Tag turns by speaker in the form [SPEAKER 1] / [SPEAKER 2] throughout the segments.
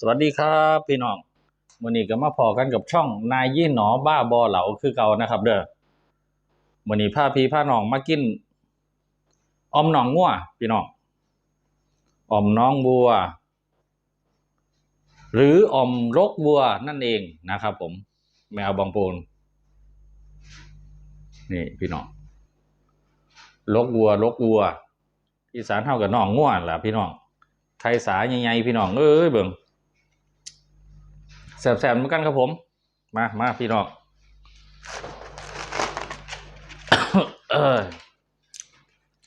[SPEAKER 1] สวัสดีครับพี่น้องวันนี้ก็มาพอกันกับช่องนายยี่หนอบ้าบอเหลาคือเก่านะครับ เด้อวันนี้พาพี่พาน้องมากินอมหนองงัวพี่น้องอมน้องบัว หรืออมรกบัวนั่นเองนะครับ ผม แมวบางปูนนี่พี่น้องลกวัวลกวัวอีสานเท่ากับน้องง่วนล่ะพี่น้องไทยสาใหญ่ๆพี่น้องเอ้ยเบิ่ง แสบๆเหมือนกันครับผม มามาพี่น้องเอ้ย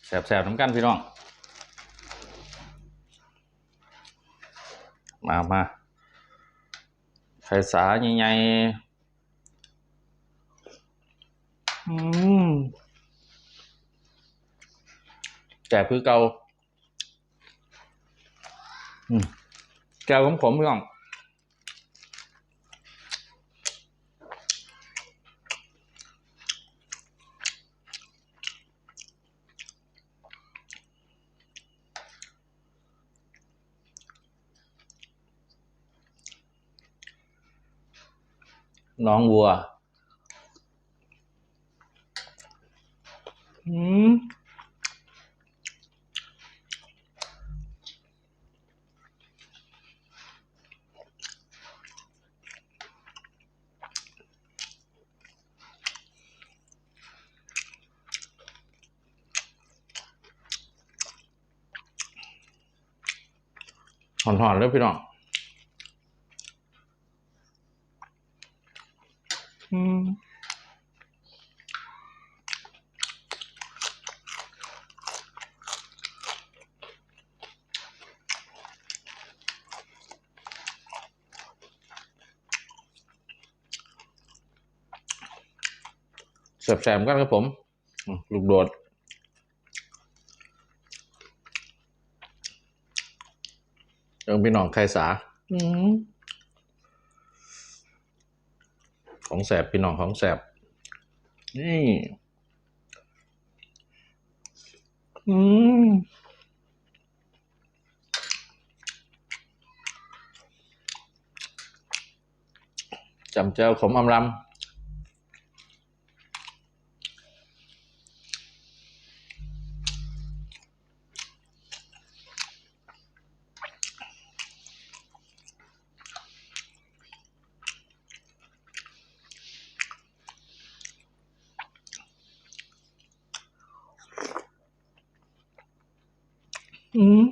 [SPEAKER 1] แสบๆเหมือนกันพี่น้อง มามาไทยสาใหญ่ๆอืมแก่คือเกาอืมแก้วของผมพี่น้อง น้องวัว อืมหอนๆเลยพี่น้อง อืม แสบๆกันครับผมอืมลูกโดดเอิงพี่น้องใครสาของแสบพี่น้องของแสบนี่อืมจำเจ้าขมอำลำอืม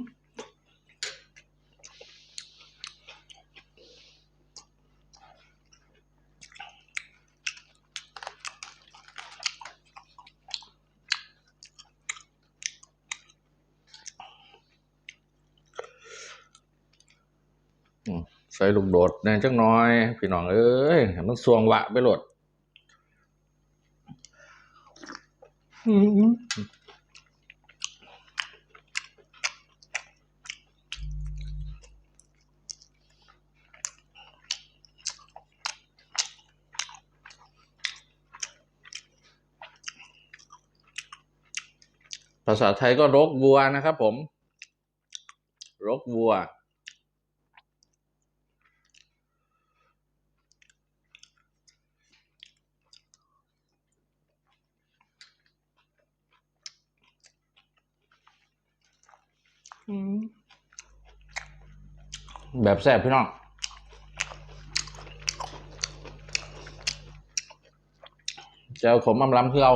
[SPEAKER 1] อืม ใส่ลูกโดดแน่จังน้อย พี่น้องเอ้ยมันสวงวะไปโหลดภาษาไทยก็รกวัวนะครับผม รกวัว แบบแซ่บพี่น้องเจ้าขมอำลำคือเอา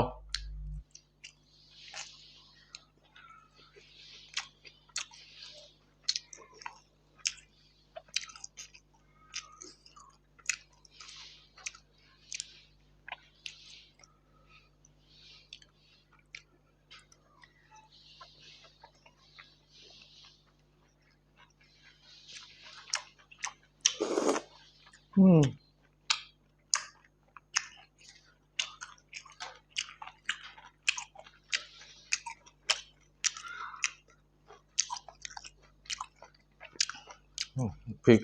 [SPEAKER 1] อืมพริก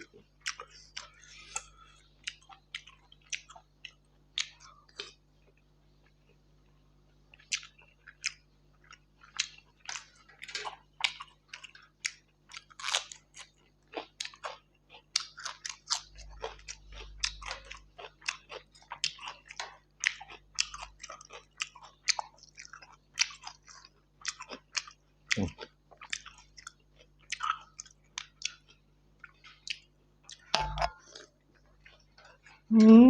[SPEAKER 1] อ อืม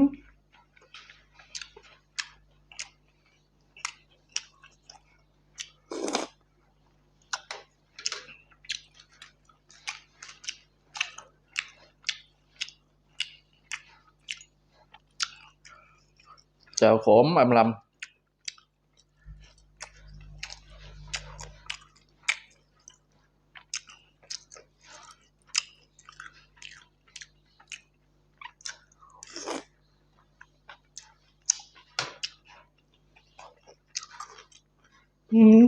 [SPEAKER 1] แจ่วขมอำลำ อืม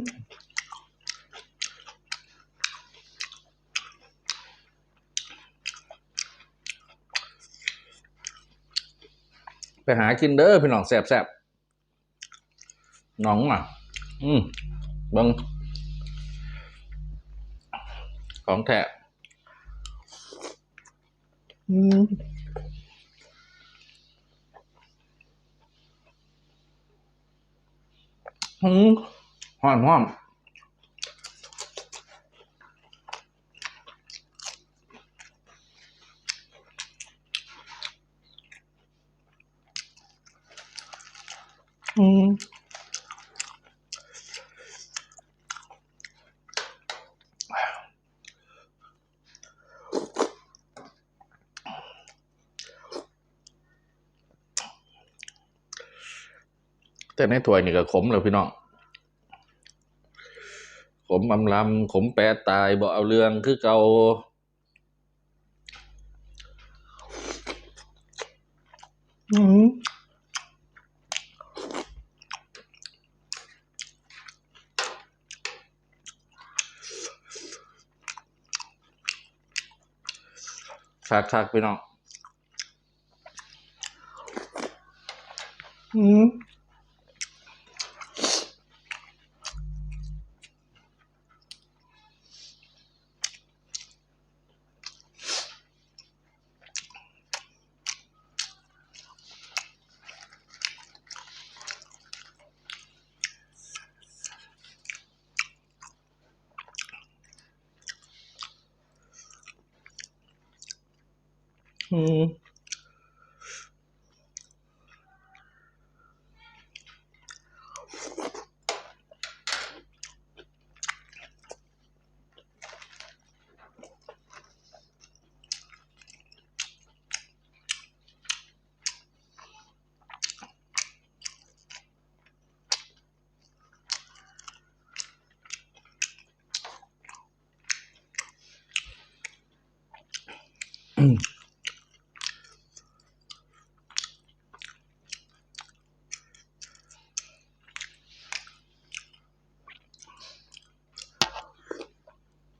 [SPEAKER 1] ไป หากินเด้อพี่น้องแสบแสบน้องอะ อืมบังของแท้อืมอืมหอนห้อม แต่ในถ้วยนี่ก็ขมเลยพี่น้อง ขมอำลำขมแปรตายบ่เอาเรื่องคือเกาอืม คักคักๆพี่น้องอืม อืม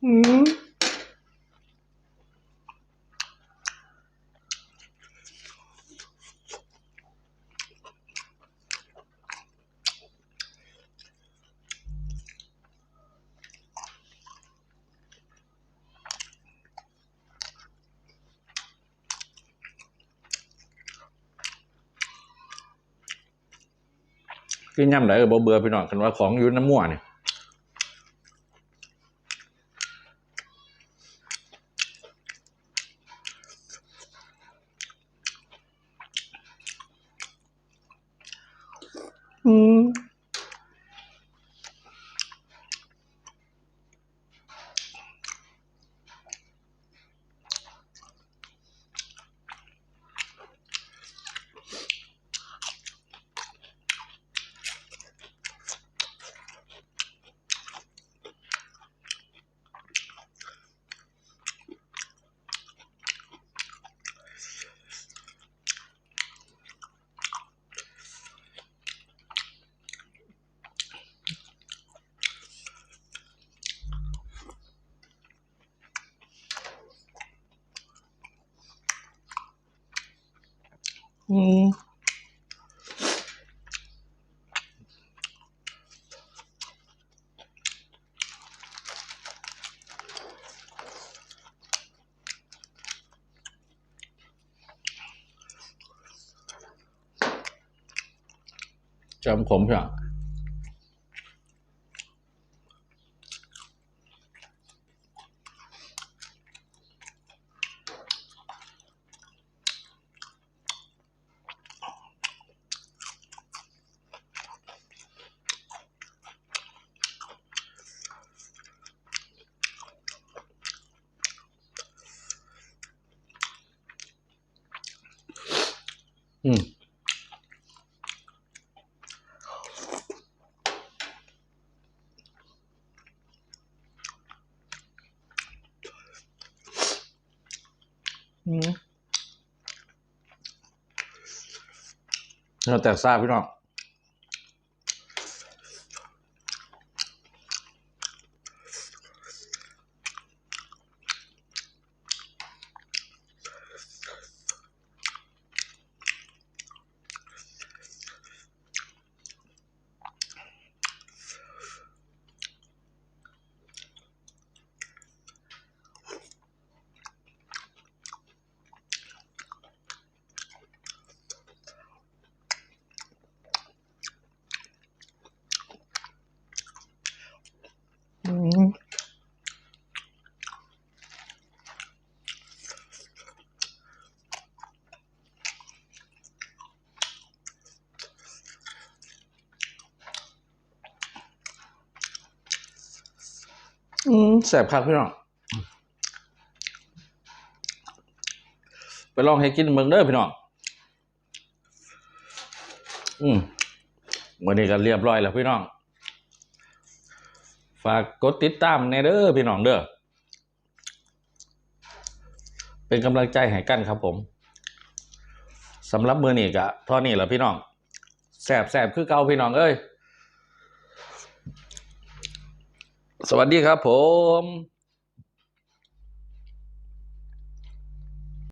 [SPEAKER 1] อืมกินย่ำไหนก็บ่เบื่อพี่น้องกันว่าของอยู่น้ำมั่วเนี่อืม อืมจำขมพี่น้องอืม อืม เราแตกซ่าพี่น้อง อืม อืมแสบคักพี่น้อง ไปลองให้กินเมืองเด้อพี่น้อง อืมวันนี้ก็เรียบร้อยแล้วพี่น้อง ฝากกดติดตามในเด้อพี่น้องเด้อ เป็นกำลังใจให้กันครับผมสำหรับมือนี้กะเท่านี้แหละพี่น้องแสบแสบคือเก่าพี่น้องเอ้ย สวัสดีครับผม